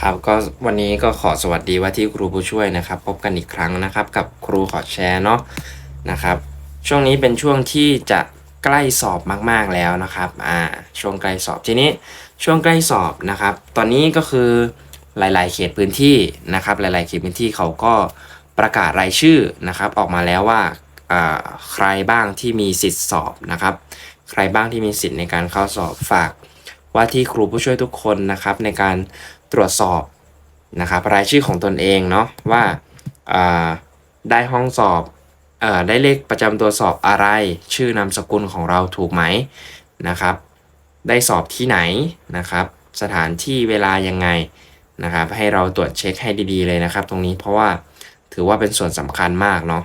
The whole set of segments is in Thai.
ครับก็วันนี้ก็ขอสวัสดีว่าที่ครูผู้ช่วยนะครับ พบกันอีกครั้งนะครับ กับครูขอแชร์เนาะนะครับ ช่วงนี้เป็นช่วงที่จะใกล้สอบมากๆแล้วนะครับอ่าช่วงใกล้สอบทีนี้ช่วงใกล้สอบนะครับ ตอนนี้ก็คือหลาย ๆ เขตพื้นที่นะครับ หลาย ๆ เขตพื้นที่เขาก็ประกาศรายชื่อนะครับ ออกมาแล้วว่าอ่าใครบ้างที่มีสิทธิ์สอบนะครับ ใครบ้างที่มีสิทธิ์ในการเข้าสอบฝาก ว่าที่ครูผู้ช่วยทุกคนนะครับในการตรวจสอบนะครับรายชื่อของตนเองเนาะว่าาได้ห้องสอบเอ่อได้เลขประจำตัวสอบอะไร ชื่อนามสกุลของเราถูกไหมนะครับ ได้สอบที่ไหนนะครับ สถานที่เวลายังไงนะครับ ให้เราตรวจเช็คให้ดีๆเลยนะครับ ตรงนี้เพราะว่าถือว่าเป็นส่วนสำคัญมากเนาะ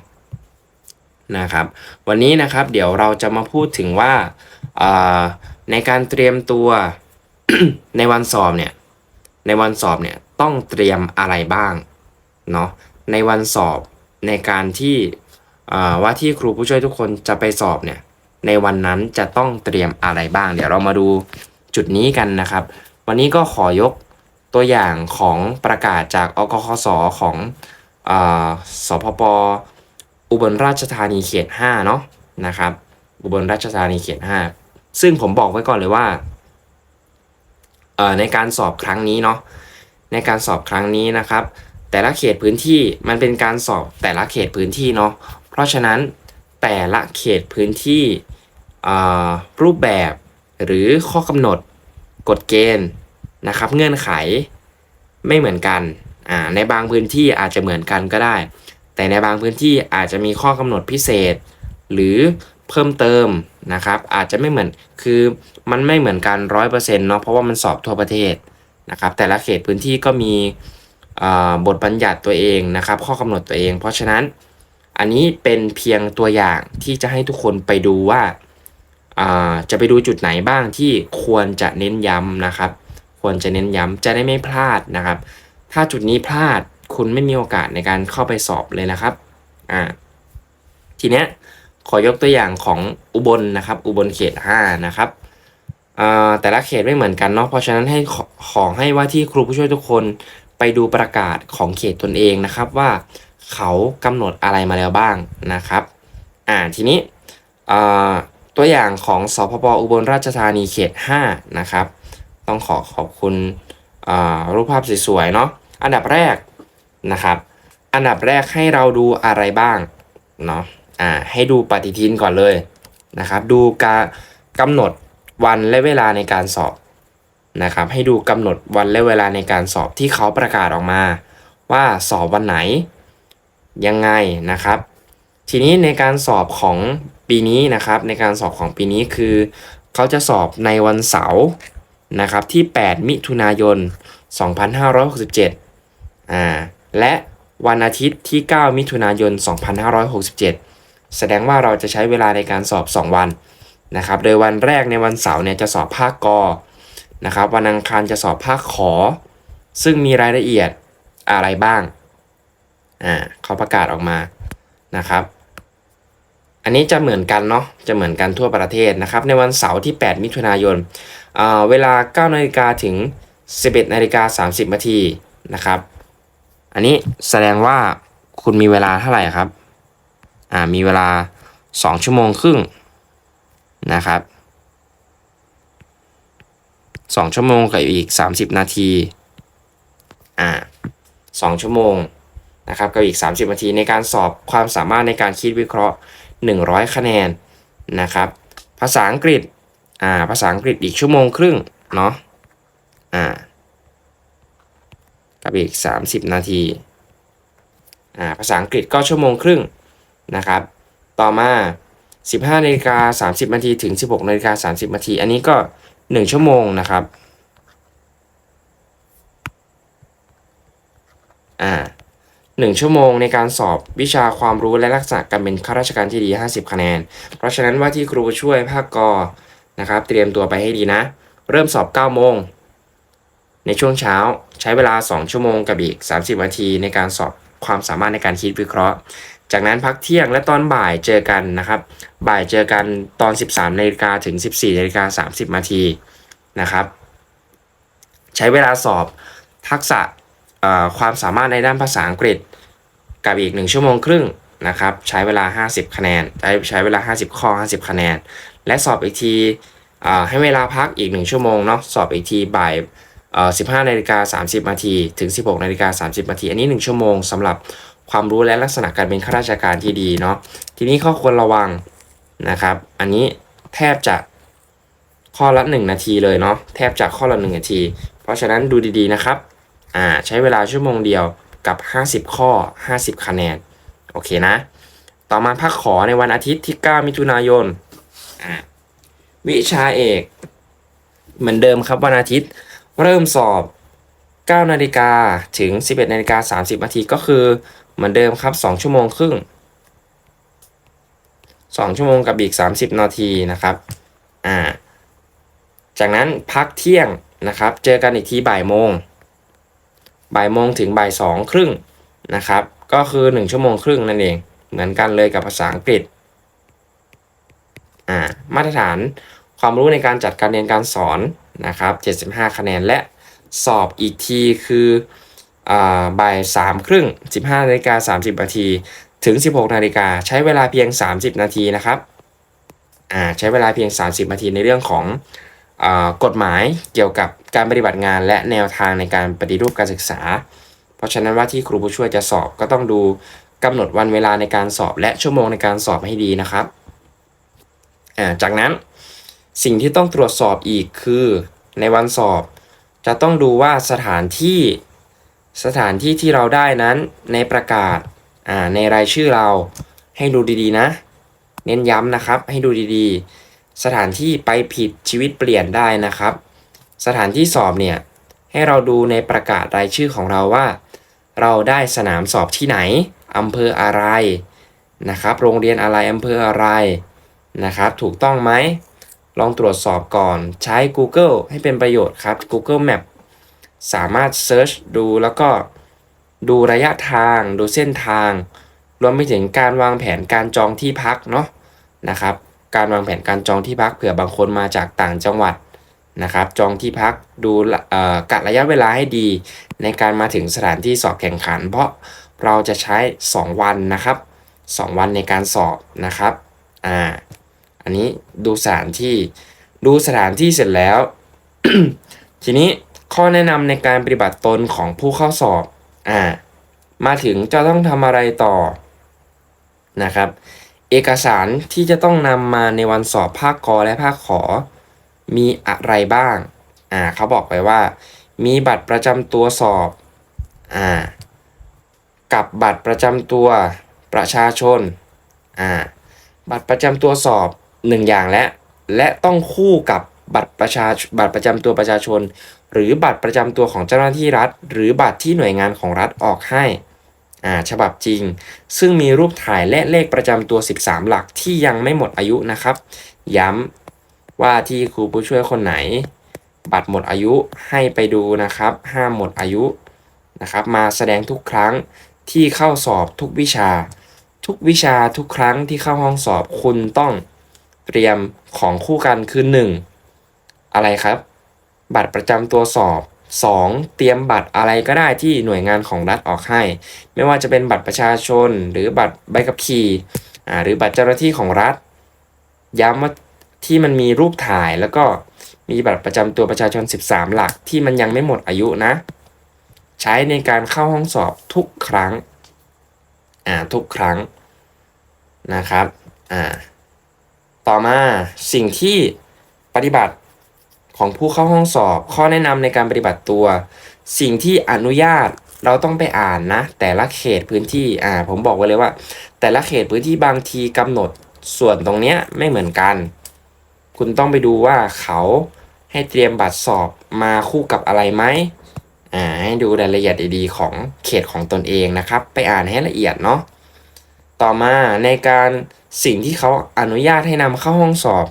นะครับ วันนี้นะครับเดี๋ยวเราจะมาพูดถึงว่าอ่า ในการเตรียมตัวในวันสอบเนี่ยในวันสอบเนี่ยต้องเตรียมอะไรบ้างเนาะในวันสอบในการที่ว่าที่ครูผู้ช่วยทุกคนจะไปสอบเนี่ยในวันนั้นจะต้องเตรียมอะไรบ้าง เดี๋ยวเรามาดูจุดนี้กันนะครับ วันนี้ก็ขอยกตัวอย่างของประกาศจากอกคสของอสพปอุบลราชธานีเขต5เนาะนะครับ อุบลราชธานีเขต5 ซึ่งผมบอกไว้ก่อนเลยว่าเอ่อในการสอบครั้งนี้เนาะในการสอบครั้งนี้นะครับ แต่ละเขตพื้นที่มันเป็นการสอบแต่ละเขตพื้นที่เนาะเพราะฉะนั้นแต่ละเขตพื้นที่อ่ารูปแบบหรือข้อกำหนดกฎเกณฑ์นะครับ เงื่อนไขไม่เหมือนกันอ่าในบางพื้นที่อาจจะเหมือนกันก็ได้ แต่ในบางพื้นที่อาจจะมีข้อกำหนดพิเศษ หรือ เพิ่มเติมนะครับอาจจะไม่เหมือนคือมันไม่เหมือนกันร้อยเปอร์เซ็นต์เนาะเพราะว่ามันสอบทั่วประเทศนะครับแต่ละเขตพื้นที่ก็มีบทบัญญัติตัวเองนะครับ ข้อกำหนดตัวเอง เพราะฉะนั้นอันนี้เป็นเพียงตัวอย่างที่จะให้ทุกคนไปดูว่าอ่าจะไปดูจุดไหนบ้างที่ควรจะเน้นย้ำนะครับ ควรจะเน้นย้ำจะได้ไม่พลาดนะครับ ถ้าจุดนี้พลาดคุณไม่มีโอกาสในการเข้าไปสอบเลยนะครับอ่าทีเนี้ย ขอยกตัวอย่างของอุบลนะครับ อุบลเขต 5 นะครับแต่ละเขตไม่เหมือนกันเนาะเพราะฉะนั้นให้ขอให้ว่าที่ครูผู้ช่วยทุกคนไปดูประกาศของเขตตนเองนะครับว่าเขากำหนดอะไรมาแล้วบ้างนะครับอ่าทีนี้ตัวอย่างของสพปอุบลราชธานีเขต 5 นะครับ ต้องขอขอบคุณรูปภาพสวยๆเนาะอันดับแรกนะครับ อันดับแรกให้เราดูอะไรบ้างเนาะ อ่าให้ดูปฏิทินก่อนเลยนะครับ ดูการกำหนดวันและเวลาในการสอบนะครับ ให้ดูกำหนดวันและเวลาในการสอบที่เขาประกาศออกมา ว่าสอบวันไหนยังไงนะครับ ทีนี้ในการสอบของปีนี้นะครับ ในการสอบของปีนี้คือ เขาจะสอบในวันเสาร์นะครับที่ 8 มิถุนายน 2567อ่าและวันอาทิตย์ที่ 9 มิถุนายน 2567 แสดงว่าเราจะใช้เวลาในการสอบ 2 วันนะครับ โดยวันแรกในวันเสาร์เนี่ยจะสอบภาคกอนะครับ วันอังคารจะสอบภาคขอ ซึ่งมีรายละเอียดอะไรบ้าง อ่าเขาประกาศออกมานะครับ อันนี้จะเหมือนกันเนาะ จะเหมือนกันทั่วประเทศนะครับ ในวันเสาร์ที่ 8 มิถุนายนอ่าเวลา9นาฬิกาถึง 11นาฬิกา30นาทีนะครับ อันนี้แสดงว่าคุณมีเวลาเท่าไหร่ครับ มีเวลา 2 ชั่วโมงครึ่งนะครับ2ชั่วโมงกับอีก 30 นาทีอ่า2ชั่วโมงนะครับกับอีก 30 นาทีในการสอบความสามารถในการคิดวิเคราะห์ 100 คะแนนนะครับ ภาษาอังกฤษอ่าภาษาอังกฤษอีกชั่วโมงครึ่งเนาะอ่ากับอีก 30 นาทีอ่าภาษาอังกฤษก็ชั่วโมงครึ่ง นะครับ ต่อมา 15นาฬิกา30นาทีถึง 16นาฬิกา30นาทีอันนี้ก็ 1 ชั่วโมงนะครับอ่า1ชั่วโมงในการสอบวิชาความรู้และลักษณะการเป็นข้าราชการที่ดี 50 คะแนน เพราะฉะนั้นว่าที่ครูช่วยภาคกอนะครับ เตรียมตัวไปให้ดีนะ เริ่มสอบ 9 โมง ในช่วงเช้าใช้เวลา 2 ชั่วโมงกับอีก 30นาทีในการสอบความสามารถในการคิดวิเคราะห์ จากนั้นพักเที่ยงและตอนบ่ายเจอกันนะครับ บ่ายเจอกันตอน 13นาฬิกาถึง 14นาฬิกา30นาทีนะครับ ใช้เวลาสอบทักษะความสามารถในด้านภาษาอังกฤษ กับอีก 1 ชั่วโมงครึ่งนะครับ ใช้เวลา 50 คะแนน ใช้ใช้เวลา 50 ข้อ 50 คะแนน และสอบอีกทีให้เวลาพักอีก 1 ชั่วโมงเนาะสอบอีกทีบ่าย15นาฬิกา30นาทีถึง 16นาฬิกา30นาทีอันนี้ 1 ชั่วโมงสำหรับ ความรู้และลักษณะการเป็นข้าราชการที่ดีเนาะทีนี้ข้อควรระวังนะครับ อันนี้แทบจะข้อละ 1 นาทีเลยเนาะแทบจะข้อละ 1 นาที เพราะฉะนั้นดูดีๆนะครับอ่าใช้เวลาชั่วโมงเดียวกับ 50 ข้อ 50 คะแนนโอเคนะ ต่อมาภาคขอในวันอาทิตย์ที่ 9 มิถุนายนอ่าวิชาเอก เหมือนเดิมครับวันอาทิตย์ เริ่มสอบ 9 นาฬิกาถึง 11 นาฬิกา 30 นาทีก็คือ เหมือนเดิมครับ 2 ชั่วโมงครึ่ง 2 ชั่วโมงกับอีก 30 นาทีนะครับ อ่า จากนั้นพักเที่ยงนะครับ เจอกันอีกทีบ่ายโมง บ่ายโมงถึงบ่ายสองครึ่งนะครับ ก็คือ 1 ชั่วโมงครึ่งนั่นเอง เหมือนกันเลยกับภาษาอังกฤษ อ่า มาตรฐานความรู้ในการจัดการเรียนการสอนนะครับ 75 คะแนนและสอบอีกทีคือ บ่ายสามครึ่ง15นาฬิกา30นาทีถึง 16นาฬิกาใช้เวลาเพียง 30 นาทีนะครับอ่าใช้เวลาเพียง 30 นาทีในเรื่องของอ่ากฎหมายเกี่ยวกับการปฏิบัติงานและแนวทางในการปฏิรูปการศึกษา เพราะฉะนั้นว่าที่ครูผู้ช่วยจะสอบก็ต้องดูกำหนดวันเวลาในการสอบและชั่วโมงในการสอบให้ดีนะครับอ่าจากนั้นสิ่งที่ต้องตรวจสอบอีกคือในวันสอบ จะต้องดูว่าสถานที่ สถานที่ที่เราได้นั้นในประกาศอ่าในรายชื่อเราให้ดูดีๆนะ เน้นย้ำนะครับให้ดูดีๆ สถานที่ไปผิดชีวิตเปลี่ยนได้นะครับ สถานที่สอบเนี่ยให้เราดูในประกาศรายชื่อของเราว่า เราได้สนามสอบที่ไหนอำเภออะไรนะครับ โรงเรียนอะไรอำเภออะไรนะครับ ถูกต้องไหมลองตรวจสอบก่อนใช้ Google ให้เป็นประโยชน์ครับ Google Map สามารถ Search ดูแล้วก็ดูระยะทาง ดูเส้นทาง รวมไปถึงการวางแผนการจองที่พักเนาะนะครับ การวางแผนการจองที่พักเผื่อบางคนมาจากต่างจังหวัดนะครับ จองที่พักดูเอ่อกะระยะเวลาให้ดี ในการมาถึงสถานที่สอบแข่งขัน เพราะเราจะใช้ 2 วันนะครับ 2 วันในการสอบนะครับอ่าอันนี้ดูสถานที่ดูสถานที่เสร็จแล้ว ทีนี้ ข้อแนะนำในการปฏิบัติตนของผู้เข้าสอบ อ่า มาถึงจะต้องทำอะไรต่อนะครับ เอกสารที่จะต้องนำมาในวันสอบภาคกอและภาคขอ มีอะไรบ้าง อ่าเขาบอกไว้ว่า มีบัตรประจำตัวสอบ อ่า กับบัตรประจำตัวประชาชน อ่า บัตรประจำตัวสอบหนึ่งอย่างและ และต้องคู่กับบัตรประชาบัตรประจำตัวประชาชน หรือบัตรประจำตัวของเจ้าหน้าที่รัฐ หรือบัตรที่หน่วยงานของรัฐออกให้อ่าฉบับจริง ซึ่งมีรูปถ่ายและเลขประจำตัว 13 หลักที่ยังไม่หมดอายุนะครับ ย้ำว่าที่ครูผู้ช่วยคนไหน บัตรหมดอายุให้ไปดูนะครับ ห้ามหมดอายุนะครับ มาแสดงทุกครั้งที่เข้าสอบทุกวิชา ทุกวิชาทุกครั้งที่เข้าห้องสอบคุณต้องเตรียมของคู่กันคือ 1. อะไรครับ บัตรประจำตัวสอบ 2. เตรียมบัตรอะไรก็ได้ที่หน่วยงานของรัฐออกให้ ไม่ว่าจะเป็นบัตรประชาชน หรือบัตรใบขับขี่หรือบัตรเจ้าหน้าที่ของรัฐ ย้ำว่าที่มันมีรูปถ่ายแล้วก็มีบัตรประจำตัวประชาชน 13 หลักที่มันยังไม่หมดอายุนะ ใช้ในการเข้าห้องสอบทุกครั้งอ่าทุกครั้งนะครับอ่าต่อมาสิ่งที่ปฏิบัติ ของผู้เข้าห้องสอบ ข้อแนะนำในการปฏิบัติตัว สิ่งที่อนุญาตเราต้องไปอ่านนะ แต่ละเขตพื้นที่อ่าผมบอกไว้เลยว่า แต่ละเขตพื้นที่บางทีกำหนดส่วนตรงเนี้ยไม่เหมือนกัน คุณต้องไปดูว่าเขาให้เตรียมบัตรสอบมาคู่กับอะไรไหมอ่าให้ดูรายละเอียดดีๆของเขตของตนเองนะครับ ไปอ่านให้ละเอียดเนาะต่อมาในการสิ่งที่เขาอนุญาตให้นำเข้าห้องสอบ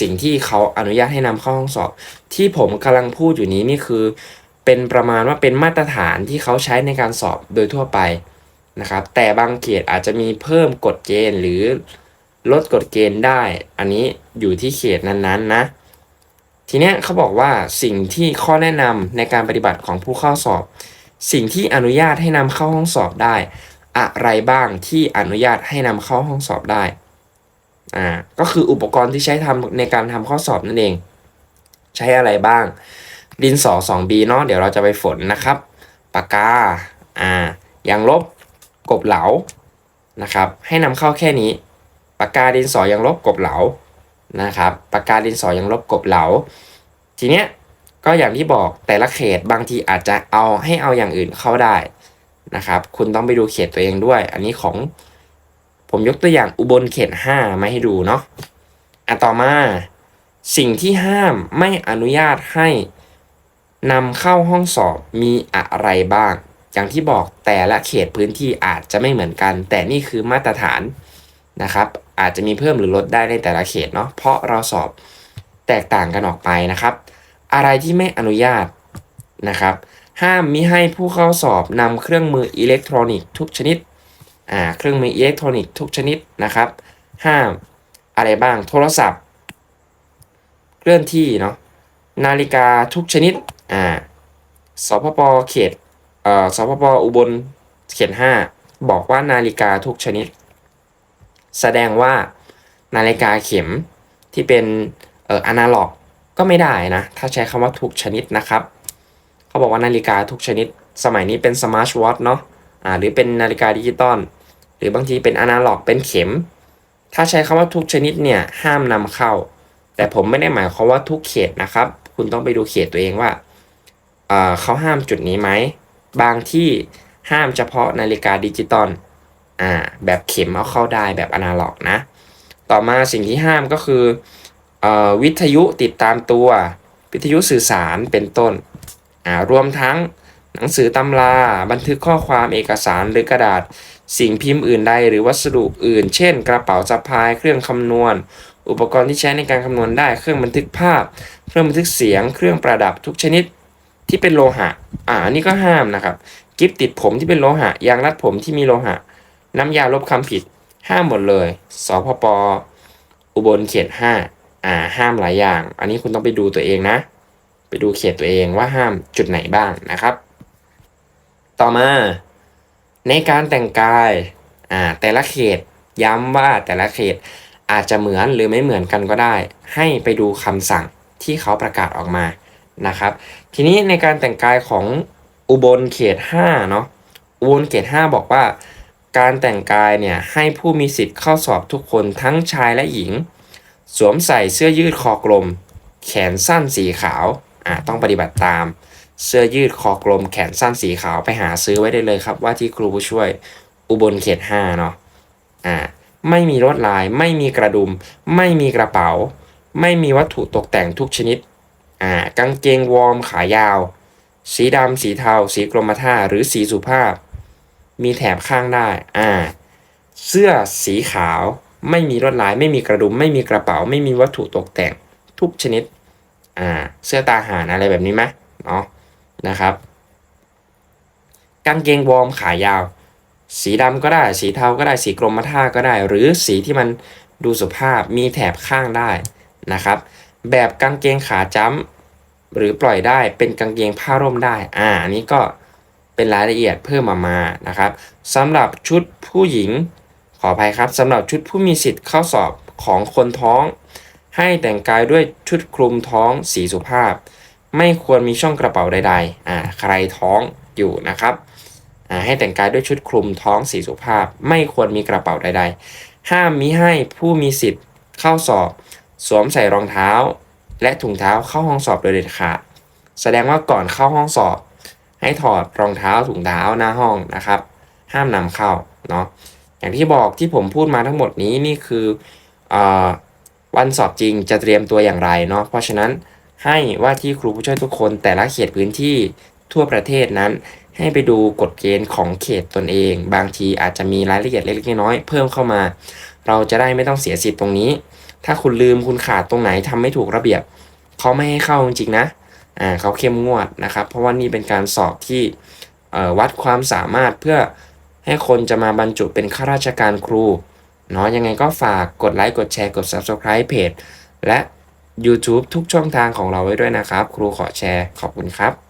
สิ่งที่เขาอนุญาตให้นำเข้าห้องสอบ ที่ผมกำลังพูดอยู่นี้นี่คือ เป็นประมาณว่าเป็นมาตรฐานที่เขาใช้ในการสอบโดยทั่วไปนะครับ แต่บางเขตอาจจะมีเพิ่มกฎเกณฑ์หรือลดกฎเกณฑ์ได้ อันนี้อยู่ที่เขตนั้นๆนะทีเนี้ยเขาบอกว่าสิ่งที่ข้อแนะนำในการปฏิบัติของผู้เข้าสอบ สิ่งที่อนุญาตให้นำเข้าห้องสอบได้ อะไรบ้างที่อนุญาตให้นำเข้าห้องสอบได้ อ่าก็คืออุปกรณ์ที่ใช้ทำในการทำข้อสอบนั่นเอง ใช้อะไรบ้าง ดินสอ 2B เนาะเดี๋ยวเราจะไปฝนนะครับปากกาอ่ายางลบกบเหลานะครับให้นำเข้าแค่นี้ปากกาดินสอยางลบกบเหลานะครับปากกาดินสอยางลบกบเหลา ทีเนี้ยก็อย่างที่บอกแต่ละเขตบางทีอาจจะเอาให้เอาอย่างอื่นเข้าได้นะครับ คุณต้องไปดูเขตตัวเองด้วย อันนี้ของ ผมยกตัวอย่างอุบลเขต5มาให้ดูเนาะอะต่อมา สิ่งที่ห้ามไม่อนุญาตให้นำเข้าห้องสอบมีอะไรบ้าง อย่างที่บอกแต่ละเขตพื้นที่อาจจะไม่เหมือนกัน แต่นี่คือมาตรฐานนะครับ อาจจะมีเพิ่มหรือลดได้ในแต่ละเขตเนาะเพราะเราสอบแตกต่างกันออกไปนะครับ อะไรที่ไม่อนุญาตนะครับ ห้ามมิให้ผู้เข้าสอบนำเครื่องมืออิเล็กทรอนิกส์ทุกชนิด อ่าเครื่องมืออิเล็กทรอนิกส์ทุกชนิดนะครับห้ามอะไรบ้างโทรศัพท์ เคลื่อนที่เนาะนาฬิกาทุกชนิดอ่าสพปเขตเอ่อสพปอุบลเขต5บอกว่านาฬิกาทุกชนิด แสดงว่านาฬิกาเข็มที่เป็นเอ่ออนาล็อกก็ไม่ได้นะ ถ้าใช้คำว่าทุกชนิดนะครับ เขาบอกว่านาฬิกาทุกชนิด สมัยนี้เป็นสมาร์ทวอทเนาะอ่าหรือเป็นนาฬิกาดิจิตอล หรือบางทีเป็นอนาล็อกเป็นเข็ม ถ้าใช้คำว่าทุกชนิดเนี่ยห้ามนำเข้า แต่ผมไม่ได้หมายความว่าทุกเขตนะครับ คุณต้องไปดูเขตตัวเองว่าเเขาห้ามจุดนี้ไหม บางที่ห้ามเฉพาะนาฬิกาดิจิตอลอ่าแบบเข็มเอาเข้าได้แบบอนาล็อกนะ ต่อมาสิ่งที่ห้ามก็คือเอ่อวิทยุติดตามตัว วิทยุสื่อสารเป็นต้นอ่ารวมทั้งหนังสือตำรา บันทึกข้อความเอกสารหรือกระดาษ สิ่งพิมพ์อื่นใดหรือวัสดุอื่น เช่น กระเป๋าสะพาย เครื่องคำนวณ อุปกรณ์ที่ใช้ในการคำนวณได้ เครื่องบันทึกภาพ เครื่องบันทึกเสียง เครื่องประดับทุกชนิดที่เป็นโลหะ อ่านนี้ก็ห้ามนะครับ กิฟติดผมที่เป็นโลหะ ยางรัดผมที่มีโลหะ น้ำยาลบคำผิด ห้ามหมดเลย สพป อุบลเขต5อ่า ห้ามหลายอย่าง อันนี้คุณต้องไปดูตัวเองนะ ไปดูเขตตัวเองว่าห้ามจุดไหนบ้างนะครับ ต่อมา ในการแต่งกายอ่าแต่ละเขตย้ำว่าแต่ละเขตอาจจะเหมือนหรือไม่เหมือนกันก็ได้ ให้ไปดูคำสั่งที่เขาประกาศออกมานะครับ ทีนี้ในการแต่งกายของอุบลเขต5เนาะอุบลเขต 5 บอกว่า การแต่งกายเนี่ยให้ผู้มีสิทธิ์เข้าสอบทุกคนทั้งชายและหญิง สวมใส่เสื้อยืดคอกลม แขนสั้นสีขาวอ่าต้องปฏิบัติตาม เสื้อยืดคอกลมแขนสั้นสีขาวไปหาซื้อไว้ได้เลยครับ ว่าที่ครูผู้ช่วยอุบลเขต5เนาะอ่าไม่มีลวดลาย ไม่มีกระดุม ไม่มีกระเป๋า ไม่มีวัตถุตกแต่งทุกชนิดอ่ากางเกงวอร์มขายาว สีดำสีเทา สีกรมท่าหรือสีสุภาพ มีแถบข้างได้อ่าเสื้อสีขาว ไม่มีลวดลาย ไม่มีกระดุม ไม่มีกระเป๋า ไม่มีวัตถุตกแต่งทุกชนิดอ่าเสื้อตาหารอะไรแบบนี้ไหมเนาะ นะครับ กางเกงวอร์มขายาว สีดำก็ได้ สีเทาก็ได้สีกรมท่าก็ได้ หรือสีที่มันดูสุภาพมีแถบข้างได้นะครับ แบบกางเกงขาจ้ำหรือปล่อยได้เป็นกางเกงผ้าร่มได้ อ่าอันนี้ก็เป็นรายละเอียดเพิ่มมามานะครับสำหรับชุดผู้หญิงขออภัยครับสำหรับชุดผู้มีสิทธิ์เข้าสอบของคนท้อง ให้แต่งกายด้วยชุดคลุมท้องสีสุภาพ ไม่ควรมีช่องกระเป๋าใดๆอ่าใครท้องอยู่นะครับอ่าให้แต่งกายด้วยชุดคลุมท้องสีสุภาพ ไม่ควรมีกระเป๋าใดๆ ห้ามมิให้ผู้มีสิทธิ์เข้าสอบ สวมใส่รองเท้า และถุงเท้าเข้าห้องสอบโดยเด็ดขาดแสดงว่าก่อนเข้าห้องสอบ ให้ถอดรองเท้าถุงเท้าหน้าห้องนะครับ ห้ามนำเข้าเนาะอย่างที่บอกที่ผมพูดมาทั้งหมดนี้นี่คืออวันสอบจริงจะเตรียมตัวอย่างไรเนาะเพราะฉะนั้น ให้ว่าที่ครูผู้ช่วยทุกคนแต่ละเขตพื้นที่ทั่วประเทศนั้น ให้ไปดูกฎเกณฑ์ของเขตตนเอง บางทีอาจจะมีรายละเอียดเล็กๆน้อยๆเพิ่มเข้ามา เราจะได้ไม่ต้องเสียสิทธิ์ตรงนี้ ถ้าคุณลืมคุณขาดตรงไหนทำไม่ถูกระเบียบเขาไม่ให้เข้าจริงๆนะอ่าเขาเข้มงวดนะครับ เพราะว่านี่เป็นการสอบที่วัดความสามารถเพื่อให้คนจะมาบรรจุเป็นข้าราชการครูเนาะยังไงก็ฝากกดไลค์กดแชร์กด Subscribe เพจและ YouTube ทุกช่องทางของเราไว้ด้วยนะครับ ครูขอแชร์ ขอบคุณครับ